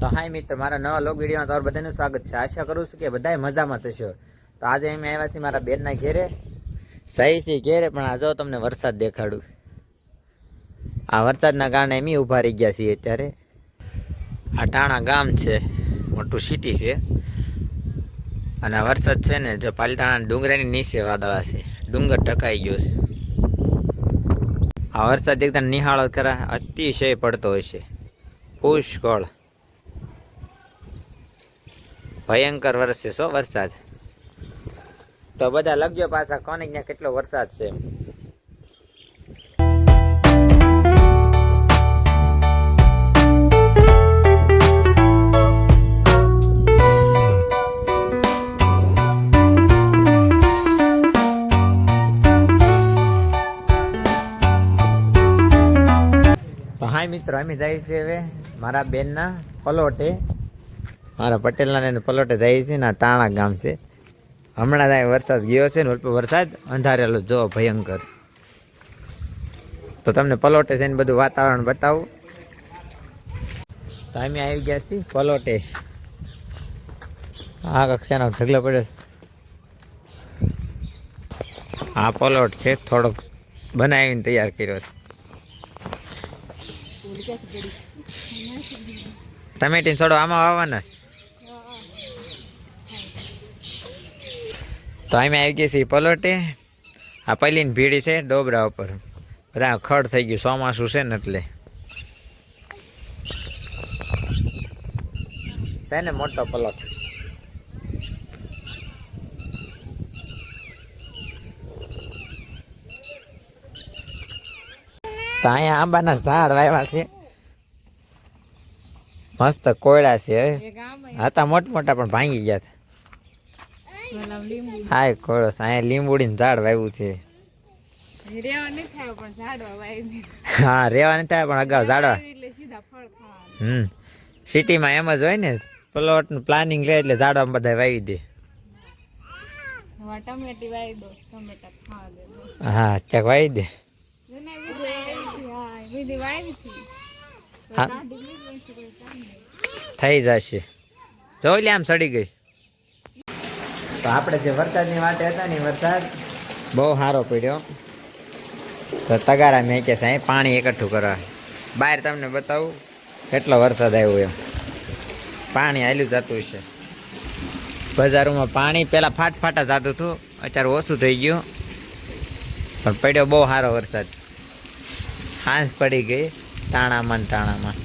તો હાય મિત્ર, મારા નવા લોક વિડીયોમાં તમારું બધાનું સ્વાગત છે. આશા કરું છું કે બધાય મજામાં થશો તો આજે અમે આવ્યા છીએ મારા બેનના ઘેરે. સહી છે ઘેરે, પણ આ જો તમને વરસાદ દેખાડું. આ વરસાદના કારણે એમ ઊભા રહી ગયા છીએ અત્યારે. આ ટાણા ગામ છે, મોટું સિટી છે. અને વરસાદ છે ને, જો પાલટાણા ડુંગરાની નીચે વાદળા છે. ડુંગર ઢકાઈ ગયો છે. આ વરસાદ એકદમ નિહાળો કરા અતિશય પડતો હોય છે. પુષ્કળ. ભયંકર વરસે સો વરસાદ તો બધા લગજો પાછા કોને ત્યાં કેટલો વરસાદ છે. તો મિત્રો, અમે જાય છે હવે મારા બેનના પલોટે મારા પટેલના એને પલોટે જાય છે ને ટાણા ગામ છે. હમણાં ત્યાં વરસાદ ગયો છે ને અલ્પ વરસાદ અંધારેલો જો ભયંકર. તો તમને પલોટે છે ને બધું વાતાવરણ બતાવું. તો અમે આવી ગયા છીએ પલોટે. આ કક્ષાનો ઢગલો પડ્યો. આ પલોટ છે થોડોક બનાવીને તૈયાર કર્યો છે. ટમેટીને છોડો આમાં વાવવાના છે? તો અમે આવી ગયા છીએ પલોટે. આ પહેલીની ભીડી છે ડોબરા ઉપર. બધા ખડ થઈ ગયું, ચોમાસું છે ને એટલે. છે ને મોટો પલોટ. તો અહીંયા આંબાના ઝાડ વાવ્યા છે. મસ્ત કોયડા છે. હતા મોટા મોટા પણ ભાંગી ગયા હતા હા કોળસ. અહીંયા લીંબુડી ઝાડ વાવ્યું છે. હા રેવા નહીં થાય પણ અગાઉ ઝાડવા. હમ. સિટીમાં એમ જ હોય ને પ્લોટનું પ્લાનિંગ લે એટલે ઝાડવા બધા વાવી દે. હા ત્યાં વાવી દે. થઈ જશે. જોઈ લે આમ સડી ગઈ. તો આપણે જે વરસાદની વાટે હતા ને વરસાદ બહુ સારો પડ્યો. તો તગારા મેં કે સાહેબ પાણી એકઠું કરવા. બહાર તમને બતાવું કેટલો વરસાદ આવ્યો એમ. પાણી હાલ્યું જતું છે. બજારોમાં પાણી પહેલાં ફાટ ફાટા જતું હતું, અત્યારે ઓછું થઈ ગયું. પણ પડ્યો બહુ સારો વરસાદ. હાંસ પડી ગઈ તાણામાં તાણામાં.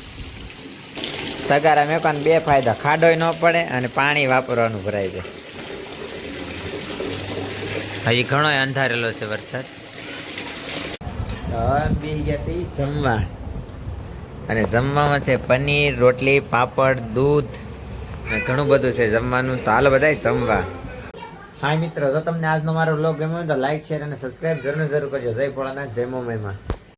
તગારા પણ બે ફાયદા, ખાડોય ન પડે અને પાણી વાપરવાનું ભરાય જાય. હજી ઘણો અંધારેલો છે વરસાદ. બી ગયા છે જમવા. અને જમવામાં છે પનીર, રોટલી, પાપડ, દૂધ અને ઘણું બધું છે જમવાનું. તો હાલો બધા જમવા. હા, મિત્રો, જો તમને આજનો મારો વ્લોગ ગમ્યો તો લાઈક શેર અને સબસ્ક્રાઇબ જરૂર જરૂર કરજો. જય ભોળાનાથ, જય મોમાઈમાં.